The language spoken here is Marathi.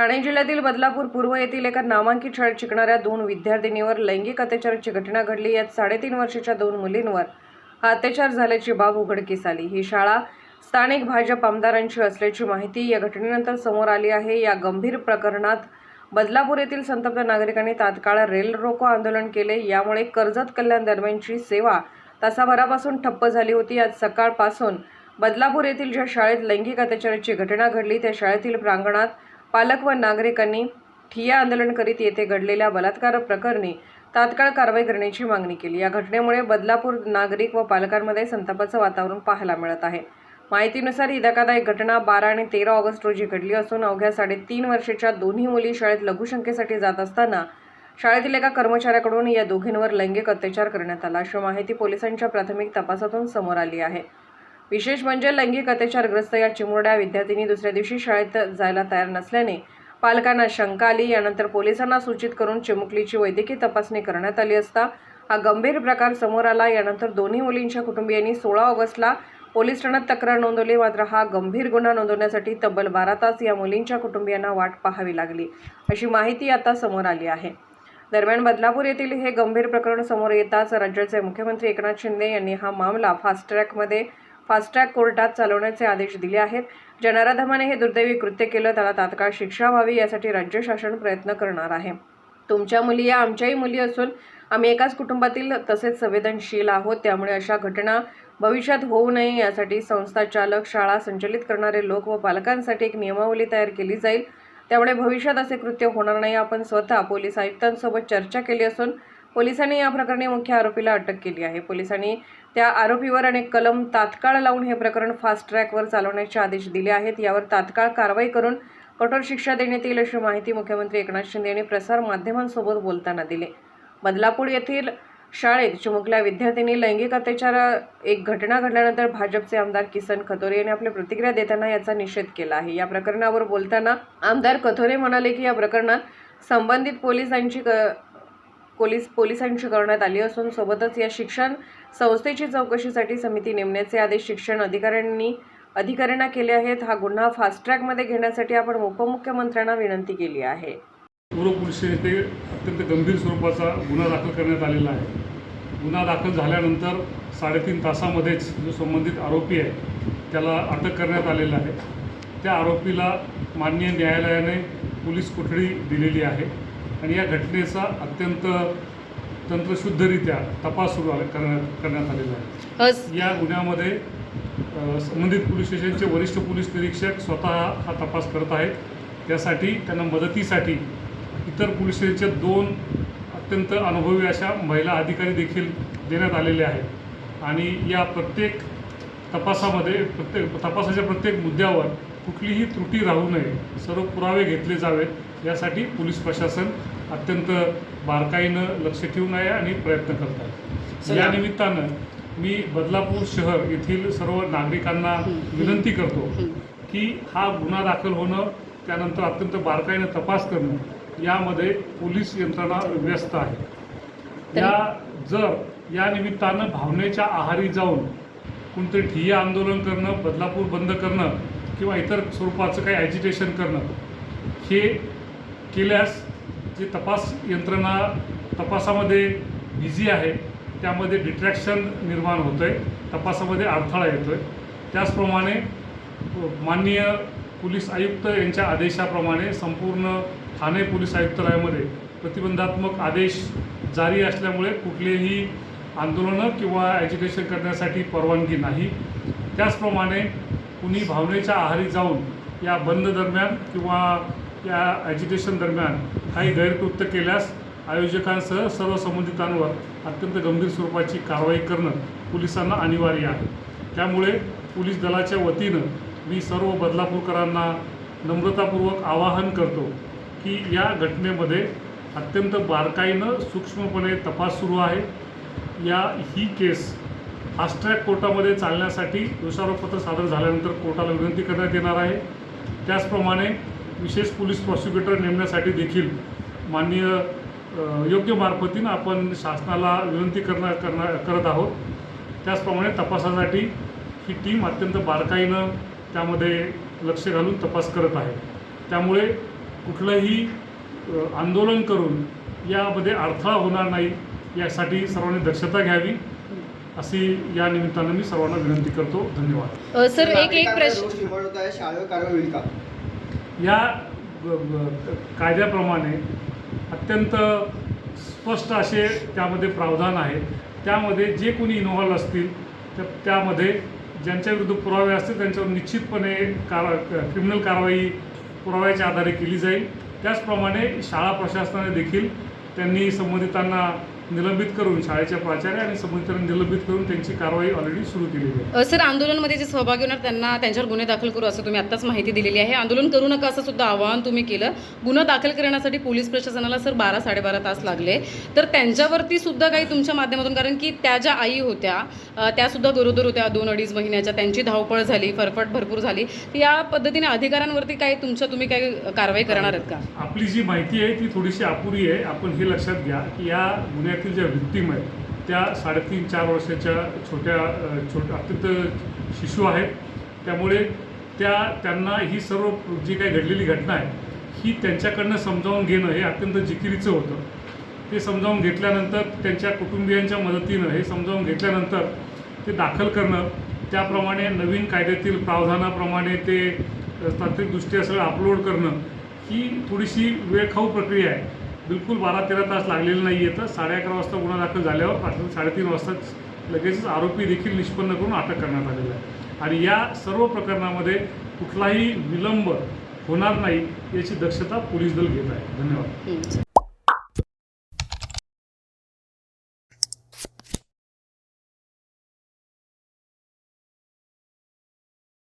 ठाणे जिल्ह्यातील बदलापूर पूर्व येथील एका नामांकित शाळेत शिकणाऱ्या दोन विद्यार्थिनीवर लैंगिक अत्याचाराची घटना घडली. यात साडेतीन वर्षाच्या दोन मुलींवर हा अत्याचार झाल्याची बाब उघडकीस आली. ही शाळा स्थानिक भाजप आमदारांची असल्याची माहिती या घटनेनंतर समोर आली आहे. या गंभीर प्रकरणात बदलापूर येथील संतप्त नागरिकांनी तात्काळ रेल रोको आंदोलन केले. यामुळे कर्जत कल्याण दरम्यानची सेवा तासाभरापासून ठप्प झाली होती. आज सकाळपासून बदलापूर येथील ज्या शाळेत लैंगिक अत्याचाराची घटना घडली त्या शाळेतील प्रांगणात पालक व नागरिकांनी ठिय्या आंदोलन करीत येथे घडलेल्या बलात्कार प्रकरणी तात्काळ कारवाई करण्याची मागणी केली. या घटनेमुळे बदलापूर नागरिक व पालकांमध्ये संतापाचं वातावरण पाहायला मिळत आहे. माहितीनुसार ही धकादायक घटना बारा आणि तेरा ऑगस्ट रोजी घडली असून अवघ्या साडेतीन वर्षाच्या दोन्ही मुली शाळेत लघुशंकेसाठी जात असताना शाळेतील एका कर्मचाऱ्याकडून या दोघींवर लैंगिक अत्याचार करण्यात आला. अशी माहिती पोलिसांच्या प्राथमिक तपासातून समोर आली आहे. विशेष म्हणजे लैंगिक अत्याचारग्रस्त या चिमुरड्या विद्यार्थिनी दुसऱ्या दिवशी शाळेत जायला तयार नसल्याने पालकांना शंका आली. यानंतर पोलिसांना सूचित करून चिमुकलीची वैद्यकीय तपासणी करण्यात आली असता हा गंभीर प्रकार समोर आला. यानंतर दोन्ही मुलींच्या कुटुंबियांनी सोळा ऑगस्टला पोलीस ठाण्यात तक्रार नोंदवली. मात्र हा गंभीर गुन्हा नोंदवण्यासाठी तब्बल बारा तास या मुलींच्या कुटुंबियांना वाट पाहावी लागली. अशी माहिती आता समोर आली आहे. दरम्यान बदलापूर येथील हे गंभीर प्रकरण समोर येताच राज्याचे मुख्यमंत्री एकनाथ शिंदे यांनी हा मामला फास्ट ट्रॅकमध्ये फास्ट्रॅग कोर्टात चालवण्याचे आदेश दिले आहेत. ज्या नराधमाने हे दुर्दैवी कृत्य केलं त्याला तात्काळ शिक्षा व्हावी यासाठी राज्य शासन प्रयत्न करणार आहे. तुमच्या मुली या आमच्याही मुली असून आम्ही एकाच कुटुंबातील तसेच संवेदनशील आहोत. त्यामुळे अशा घटना भविष्यात होऊ नये यासाठी संस्था चालक शाळा संचलित करणारे लोक व पालकांसाठी एक नियमावली तयार केली जाईल. त्यामुळे भविष्यात असे कृत्य होणार नाही. आपण स्वतः पोलीस आयुक्तांसोबत चर्चा केली असून पोलिसांनी या प्रकरणी मुख्य आरोपीला अटक केली आहे. पोलिसांनी त्या आरोपीवर अनेक कलम तात्काळ लावून हे प्रकरण फास्ट ट्रॅकवर चालवण्याचे आदेश दिले आहेत. यावर तात्काळ कारवाई करून कठोर शिक्षा देण्यात येईल अशी माहिती मुख्यमंत्री एकनाथ शिंदे यांनी प्रसार माध्यमांसोबत बोलताना दिली. बदलापूर येथील शाळेत चिमुकल्या विद्यार्थ्यांनी लैंगिक अत्याचार एक घटना घडल्यानंतर भाजपचे आमदार किसन कथोरे यांनी आपली प्रतिक्रिया देताना याचा निषेध केला आहे. या प्रकरणावर बोलताना आमदार कथोरे म्हणाले की या प्रकरणात संबंधित पोलिसांची क पोलीस पोलिसांशी करण्यात आली असून सोबतच या शिक्षण संस्थेची चौकशीसाठी समिती नेमण्याचे आदेश शिक्षण अधिकाऱ्यांनी अधिकाऱ्यांना केले आहेत. हा गुन्हा फास्ट ट्रॅकमध्ये घेण्यासाठी आपण उपमुख्यमंत्र्यांना विनंती केली आहे. पूर्व पोलीस येथे अत्यंत गंभीर स्वरूपाचा गुन्हा दाखल करण्यात आलेला आहे. गुन्हा दाखल झाल्यानंतर साडेतीन तासामध्येच जो संबंधित आरोपी आहे त्याला अटक करण्यात आलेला आहे. त्या आरोपीला माननीय न्यायालयाने पोलीस कोठडी दिलेली आहे. आणि या घटनेचा अत्यंत तंत्रशुद्धरित्या तपास सुरू आले- करण्यात करण्यात आलेला आहे. या गुन्ह्यामध्ये संबंधित पोलीस स्टेशनचे वरिष्ठ पोलीस निरीक्षक स्वतः हा तपास करत आहेत. त्यासाठी त्यांना मदतीसाठी इतर पोलीस स्टेशनचे दोन अत्यंत अनुभवी अशा महिला अधिकारी देखील देण्यात आलेले आहेत. आणि या प्रत्येक तपासामध्ये प्रत्येक तपासाच्या प्रत्येक मुद्द्यावर कुठलीही त्रुटी राहू नये. सर्व पुरावे घेतले जावेत. यासाठी पोलीस प्रशासन अत्यंत बारकाईनं लक्ष ठेवून आहे आणि प्रयत्न करत आहे. या निमित्तानं मी बदलापूर शहर येथील सर्व नागरिकांना विनंती करतो की हा गुन्हा दाखल होणं त्यानंतर अत्यंत बारकाईनं तपास करणं यामध्ये पोलीस यंत्रणा व्यस्त आहे. या जर या निमित्तानं भावनेच्या आहारी जाऊन कोणतरी ठिय्या आंदोलन करणं बदलापूर बंद करणं किंवा इतर स्वरूपाचं काही ॲजिटेशन करणं हे केल्यास जे तपास यंत्रणा तपासामध्ये बिझी आहे त्यामध्ये डिट्रॅक्शन निर्माण होतं आहे तपासामध्ये अडथळा येतो आहे त्याचप्रमाणे माननीय पोलीस आयुक्त यांच्या आदेशाप्रमाणे संपूर्ण ठाणे पोलीस आयुक्तालयामध्ये प्रतिबंधात्मक आदेश जारी असल्यामुळे कुठलेही आंदोलनं किंवा ॲजिटेशन करण्यासाठी परवानगी नाही. त्याचप्रमाणे कुणी भावनेच्या आहारी जाऊन या बंद दरम्यान किंवा या ॲजिटेशन दरम्यान काही गैरकृत्य केल्यास आयोजकांसह सर्व संबंधितांवर अत्यंत गंभीर स्वरूपाची कारवाई करणं पोलिसांना अनिवार्य आहे. त्यामुळे पोलीस दलाच्या वतीनं मी सर्व बदलापूरकरांना नम्रतापूर्वक आवाहन करतो की या घटनेमध्ये अत्यंत बारकाईनं सूक्ष्मपणे तपास सुरू आहे. या ही केस फास्ट्रॅक कोर्टामध्ये चालण्यासाठी दोषारोपपत्र सादर झाल्यानंतर कोर्टाला विनंती करण्यात येणार आहे. त्याचप्रमाणे विशेष पोलीस प्रॉसिक्युटर नेमण्यासाठी देखील माननीय योग्य मार्फतीनं आपण शासनाला विनंती करणार करणार करत आहोत. त्याचप्रमाणे तपासासाठी ही टीम अत्यंत बारकाईनं त्यामध्ये लक्ष घालून तपास करत आहे. त्यामुळे कुठलंही आंदोलन करून यामध्ये अडथळा होणार नाही यासाठी सर्वांनी दक्षता घ्यावी. अशी या निमित्तानं मी सर्वांना विनंती करतो. धन्यवाद. सर एक एक प्रश्न या कायद्याप्रमाणे अत्यंत स्पष्ट असे त्यामध्ये प्रावधान आहे. त्यामध्ये जे कोणी इन्व्हॉल्व असतील तर त्यामध्ये ज्यांच्या विरुद्ध पुरावे असतील त्यांच्यावर निश्चितपणे कार क्रिमिनल कारवाई पुराव्याच्या आधारे केली जाईल. त्याचप्रमाणे शाळा प्रशासनाने देखील त्यांनी संबंधितांना निलंबित करून शाळेच्या प्राचार्य आणि संबंधितांना निलंबित करून त्यांची कारवाई ऑलरेडी सुरू केलेली आहे. सर आंदोलनमध्ये जे सहभागी होणार त्यांना त्यांच्यावर गुन्हे दाखल करू असं तुम्ही आत्ताच माहिती दिलेली आहे. आंदोलन करू नका असं सुद्धा आवाहन तुम्ही केलं. गुन्हा दाखल करण्यासाठी पोलीस प्रशासनाला सर बारा साडेबारा तास लागले. तर त्यांच्यावरती सुद्धा काही तुमच्या माध्यमातून कारण की त्या ज्या आई होत्या अ, त्या सुद्धा गरोदर होत्या. दोन अडीच महिन्याच्या त्यांची धावपळ झाली फरफट भरपूर झाली. तर या पद्धतीने अधिकाऱ्यांवरती काही तुमच्या तुम्ही काही कारवाई करणार आहेत का? आपली जी माहिती आहे ती थोडीशी अपुरी आहे. आपण हे लक्षात घ्या की या त्यातील ज्या व्यक्तिम आहेत त्या साडेतीन चार वर्षाच्या छोट्या छोट छोट्या अत्यंत शिशू आहेत. त्यामुळे त्या त्यांना ही सर्व जी काही घडलेली घटना आहे ही त्यांच्याकडनं समजावून घेणं हे अत्यंत जिकिरीचं होतं. ते समजावून घेतल्यानंतर त्यांच्या कुटुंबियांच्या मदतीनं हे समजावून घेतल्यानंतर ते दाखल करणं त्याप्रमाणे नवीन कायद्यातील प्रावधानाप्रमाणे ते तांत्रिकदृष्ट्या सगळं अपलोड करणं ही थोडीशी वेळखाऊ प्रक्रिया आहे. बिलकुल बारा तेरा तास लागलेले नाही आहे तर साडे अकरा वाजता गुन्हा दाखल झाल्यावर रात्री साडेतीन वाजताच लगेचच आरोपी देखील निष्पन्न करून अटक करण्यात आलेला आहे. आणि या सर्व प्रकरणामध्ये कुठलाही विलंब होणार नाही याची दक्षता पोलीस दल घेत आहे. धन्यवाद.